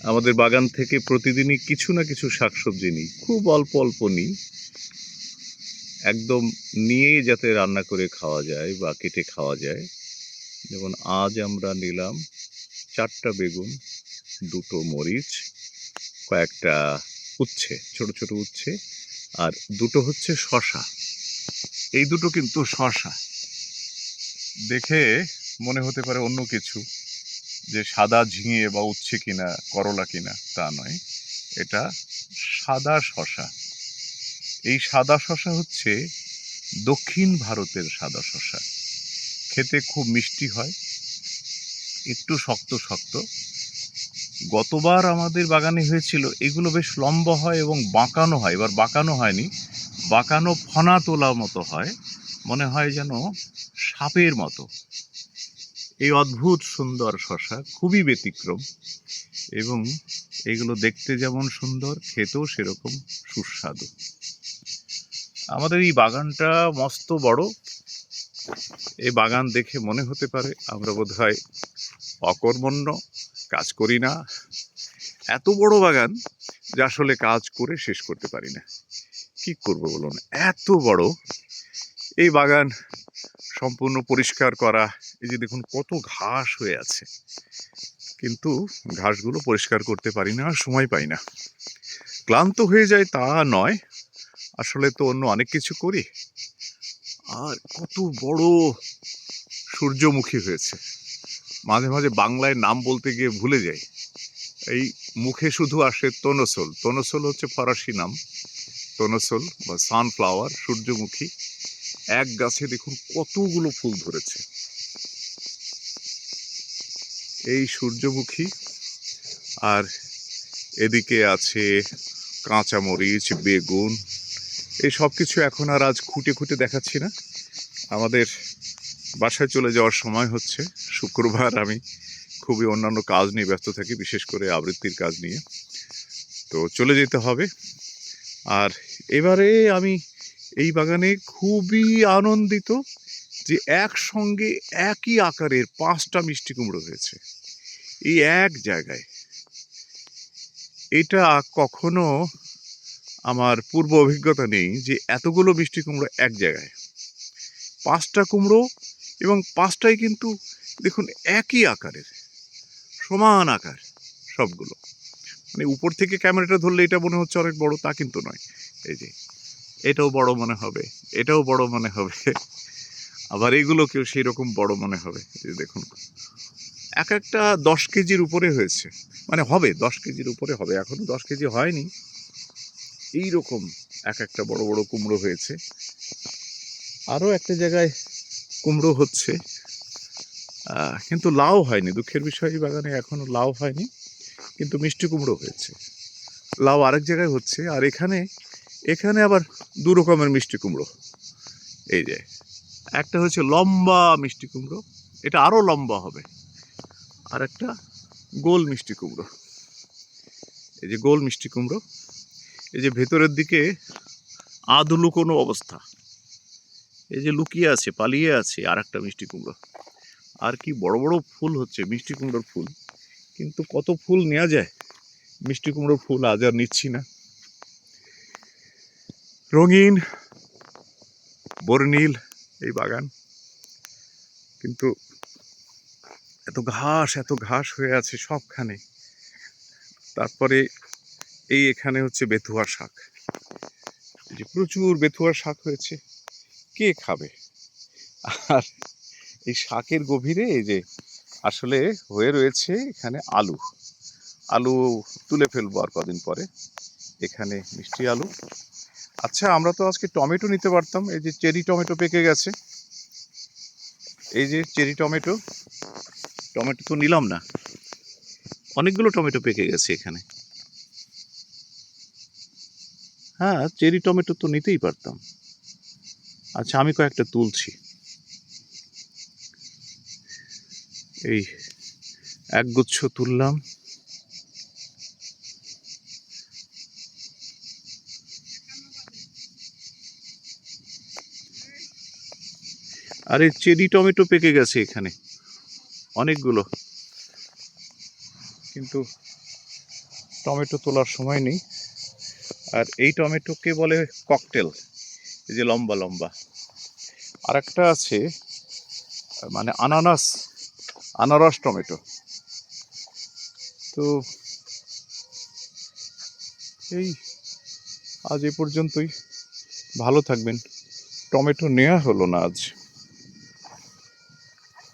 আমাদের বাগান থেকে প্রতিদিনই কিছু না কিছু শাকসবজি নিই, খুব অল্প অল্প নিই। একদম নিয়েই যাতে রান্না করে খাওয়া যায় বা কেটে খাওয়া যায়। যেমন আজ আমরা নিলাম চারটা বেগুন, দুটো মরিচ, কয়েকটা উচ্ছে, ছোট ছোট উচ্ছে, আর দুটো হচ্ছে শশা এই দুটো কিন্তু শশা দেখে মনে হতে পারে অন্য কিছু। যে সাদা ঝিঙে বা উচ্ছে কিনা, করলা কিনা, তা নয়। এটা সাদা শশা এই সাদা শশা হচ্ছে দক্ষিণ ভারতের সাদা শশা খেতে খুব মিষ্টি হয়, একটু শক্ত শক্ত। গতবার আমাদের বাগানে হয়েছিল, এগুলো বেশ লম্বা হয় এবং বাঁকানো হয়। এবার বাঁকানো হয়নি, বাঁকানো ফনা তোলা মতো হয়। মনে হয় যেন সাপের মতো। এই অদ্ভুত সুন্দর শশা খুবই ব্যতিক্রম এবং এগুলো দেখতে যেমন সুন্দর, খেতেও সেরকম সুস্বাদু। আমাদের এই বাগানটা মস্ত বড়। এই বাগান দেখে মনে হতে পারে আমরা বোধ হয় অকর্মণ্য, কাজ করি না। এত বড় বাগান যে আসলে কাজ করে শেষ করতে পারি না। কি করব বলুন? এত বড়। এই বাগান সম্পূর্ণ পরিষ্কার করা, এই যে দেখুন কত ঘাস হয়ে আছে। কিন্তু ঘাসগুলো পরিষ্কার করতে পারি না আর সময় পাই না। ক্লান্ত হয়ে যায় তা নয়, আসলে তো অন্য অনেক কিছু করি। আর কত বড় সূর্যমুখী হয়েছে। মাঝে মাঝে বাংলায় নাম বলতে গিয়ে ভুলে যাই। এই মুখে শুধু আসে তনসল। তনসল হচ্ছে ফরাসি নাম। তনসল বা সানফ্লাওয়ার সূর্যমুখী। এক গাছে দেখুন কতগুলো ফুল ধরেছে। এই সূর্যমুখী আর এদিকে আছে কাঁচামরিচ, বেগুন, এই সব কিছু এখন আর আজ খুঁটে খুঁটে দেখাচ্ছি না। আমাদের বাসায় চলে যাওয়ার সময় হচ্ছে, শুক্রবার আমি খুবই অন্যান্য কাজ নিয়ে ব্যস্ত থাকি, বিশেষ করে আবৃত্তির কাজ নিয়ে। তো চলে যেতে হবে। আর এবারে আমি এই বাগানে খুবই আনন্দিত যে একসঙ্গে একই আকারের পাঁচটা মিষ্টি কুমড়ো হয়েছে। এই এক জায়গায়। এটা কখনো আমার পূর্ব অভিজ্ঞতা নেই যে এতগুলো মিষ্টি কুমড়ো এক জায়গায়। পাঁচটা কুমড়ো এবং পাঁচটাই কিন্তু দেখুন একই আকারের, সমান আকার সবগুলো। মানে উপর থেকে ক্যামেরাটা ধরলে এটা মনে হচ্ছে অনেক বড়, তা কিন্তু নয়। এই যে এটাও বড় মনে হবে, এটাও বড় মনে হবে। আবার এগুলোকেও সেই রকম বড় মনে হবে দেখুন। এক একটা দশ কেজির উপরে হয়েছে মানে হবে, দশ কেজির উপরে হবে, এখনও দশ কেজি হয়নি। এই রকম এক একটা বড় বড় কুমড়ো হয়েছে। আরও একটা জায়গায় কুমড়ো হচ্ছে কিন্তু লাউ হয়নি, দুঃখের বিষয়, এই বাগানে এখনও লাউ হয়নি, কিন্তু মিষ্টি কুমড়ো হয়েছে। লাউ আরেক জায়গায় হচ্ছে, আর এখানে এখানে আবার দু রকমের মিষ্টি কুমড়ো। এই যে, একটা হচ্ছে লম্বা মিষ্টি কুমড়ো, এটা আরও লম্বা হবে। আর একটা গোল মিষ্টি কুমড়ো। এই যে গোল মিষ্টি কুমড়ো, এই যে ভেতরের দিকে আধ লুকোনো অবস্থা। এই যে লুকিয়ে আছে, পালিয়ে আছে আর একটা মিষ্টি কুমড়ো। আর কি বড় বড় ফুল হচ্ছে, মিষ্টি কুমড়োর ফুল। কিন্তু কত ফুল নেওয়া যায়? মিষ্টি কুমড়োর ফুল আজ আর নিচ্ছি না। রঙিন বর্ণিল এই বাগান। কিন্তু এত ঘাস এত ঘাস হয়ে আছে সবখানে। তারপরে এই এখানে হচ্ছে বেথুয়া শাক। যে প্রচুর বেথুয়া শাক হয়েছে, কে খাবে? আর এই শাকের গভীরে এই যে আসলে হয়ে রয়েছে এখানে আলু। আলু তুলে ফেলব আর কদিন পরে। এখানে মিষ্টি আলু। আচ্ছা আমরা তো আজকে টমেটো নিতে পারতাম। এই যে চেরি টমেটো পেকে গেছে। এই যে চেরি টমেটো টমেটো তো নিলাম না। অনেকগুলো টমেটো পেকে গেছে এখানে। হ্যাঁ চেরি টমেটো তো নিতেই পারতাম। আচ্ছা আমি কয়েকটা তুলছি। এই একগুচ্ছ তুললাম। আরে চেরি টমেটো পেকে গেছে এখানে। অনেকগুলো। কিন্তু টমেটো তোলার সময় নেই। আর এই টমেটোকে বলে ককটেল। এই যে লম্বা লম্বা। আর একটা আছে মানে আনানাস, আনারস টমেটো। তো এই আজ এ পর্যন্তই। ভালো থাকবেন। টমেটো নেওয়া হলো না আজ।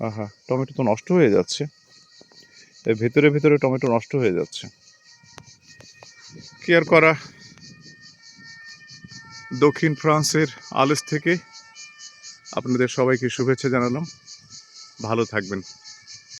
আহা, টমেটো তো নষ্ট হয়ে যাচ্ছে। এই ভেতরে ভেতরে টমেটো নষ্ট হয়ে যাচ্ছে। কেয়ার করা? দক্ষিণ ফ্রান্সের আলেস থেকে আপনাদের সবাইকে শুভেচ্ছা জানালাম। ভালো থাকবেন।